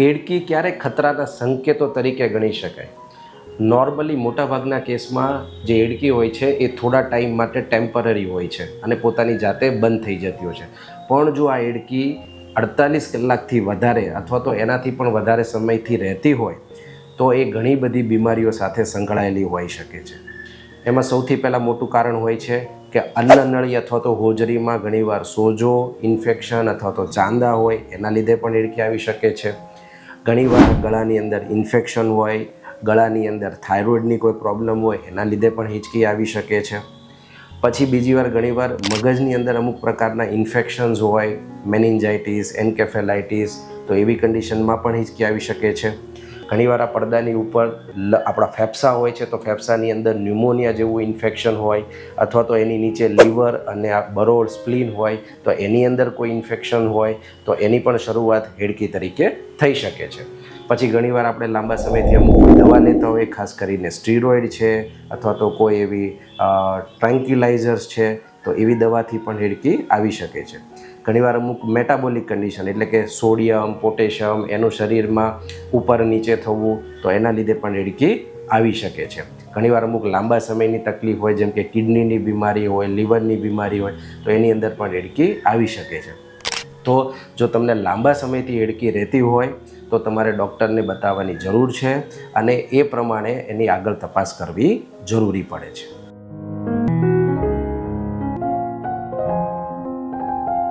એડકી ક્યારે ખતરાના સંકેતો તરીકે ગણી શકાય? નોર્મલી મોટાભાગના કેસમાં જે એડકી હોય છે, એ થોડા ટાઈમ માટે ટેમ્પરરી હોય છે અને પોતાની જાતે બંધ થઈ જતી હોય છે. પણ જો આ એડકી અડતાલીસ કલાકથી વધારે અથવા તો એનાથી પણ વધારે સમયથી રહેતી હોય, તો એ ઘણી બધી બીમારીઓ સાથે સંકળાયેલી હોઈ શકે છે. એમાં સૌથી પહેલાં મોટું કારણ હોય છે કે અન્નનળી અથવા તો હોજરીમાં ઘણીવાર સોજો, ઇન્ફેક્શન અથવા તો ચાંદા હોય, એના લીધે પણ એડકી આવી શકે છે. ઘણીવાર ગળાની અંદર ઇન્ફેક્શન હોય, ગળાની અંદર થાઇરોઇડની કોઈ પ્રોબ્લેમ હોય, એના લીધે પણ હિંચકી આવી શકે છે. પછી બીજી વાર ઘણીવાર મગજની અંદર અમુક પ્રકારના ઇન્ફેક્શન્સ હોય, મેનિન્જાઇટીસ, એન્કેફેલાઇટીસ, તો એવી કન્ડિશનમાં પણ હિંચકી આવી શકે છે. ઘણીવાર આ પડદાની ઉપર આપણા ફેફસા હોય છે, તો ફેફસાની અંદર ન્યુમોનિયા જેવું ઇન્ફેક્શન હોય, અથવા તો એની નીચે લીવર અને આ બરોળ સ્પ્લીન હોય, તો એની અંદર કોઈ ઇન્ફેક્શન હોય, તો એની પણ શરૂઆત હેડકી તરીકે થઈ શકે છે. પછી ઘણીવાર આપણે લાંબા સમયથી અમુક દવા લેતા હોય ખાસ કરીને સ્ટીરોઇડ છે, અથવા તો કોઈ એવી ટ્રેન્ક્યુલાઇઝર્સ છે, તો એવી દવાથી પણ હેડકી આવી શકે છે. ઘણીવાર અમુક મેટાબોલિક કન્ડિશન એટલે કે સોડિયમ પોટેશિયમ એનું શરીરમાં ઉપર નીચે થવું, તો એના લીધે પણ હેડકી આવી શકે છે. ઘણીવાર અમુક લાંબા સમયની તકલીફ હોય, જેમ કે કિડનીની બીમારી હોય, લીવરની બીમારી હોય, તો એની અંદર પણ હેડકી આવી શકે છે. તો જો તમને લાંબા સમયથી એડકી રહેતી હોય, તો તમારે ડૉક્ટરને બતાવવાની જરૂર છે અને એ પ્રમાણે એની આગળ તપાસ કરવી જરૂરી પડે છે.